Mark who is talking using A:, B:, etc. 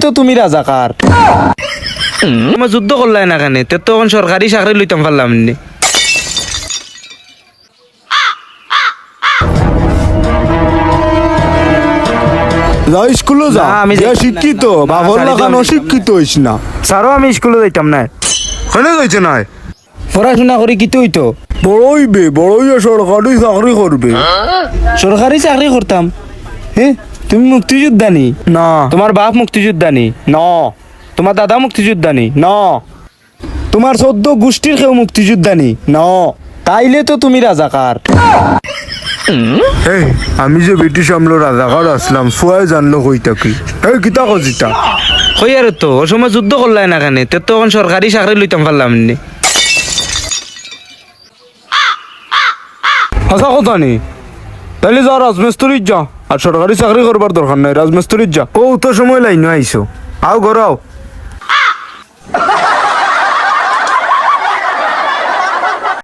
A: তো তুমি রাজাকার।
B: আমার যুদ্ধ করলাই না কেন? তে তখন সরকারি চাকরি লইতাম পারলাম নি।
A: যা স্কুলে যা
B: না, আমি
A: যে। শিক্ষিত
B: না,
A: বাবর
B: সারিতে
A: লাগান
B: আমি-
A: অশিক্ষিত হইস না।
B: স্যারও আমি স্কুলে যাইতাম না।
A: কেন যাইছে নাই।
B: পড়াশোনা করি কি তুই তো?
A: বড়ই বে বড়ই সরকারি চাকরি করবে।
B: সরকারি চাকরি করতাম। হ্যাঁ তুমি মুক্তিযোদ্ধানি?
A: না।
B: তোমার বাপ মুক্তিযোদ্ধানি?
A: ন।
B: তোমার দাদা মুক্তিযোদ্ধানি?
A: ন। তোমার চোদ্দ গোষ্ঠীর কেউ মুক্তিযোদ্ধানি? ন। তাইলে তো তুমি রাজাকার। এই আমি যে ব্রিটিশ আমলো রাজাকার আসলাম ফুয়াই জানলো কই থাকি এই কিতা কজিতা
B: কই আর তো ও সময় যুদ্ধ করলাই না কেন? তে তখন সরকারি চাকরি লইতাম পারলাম নি।
A: হাসা কথা নি? তাইলে যা রাজমিস্ত্রির যা। আর সরকারি চাকরি করবার দরকার নাই, রাজমিস্ত্রির যা। ও তো সময় লাইন আইসো আও ঘর আও।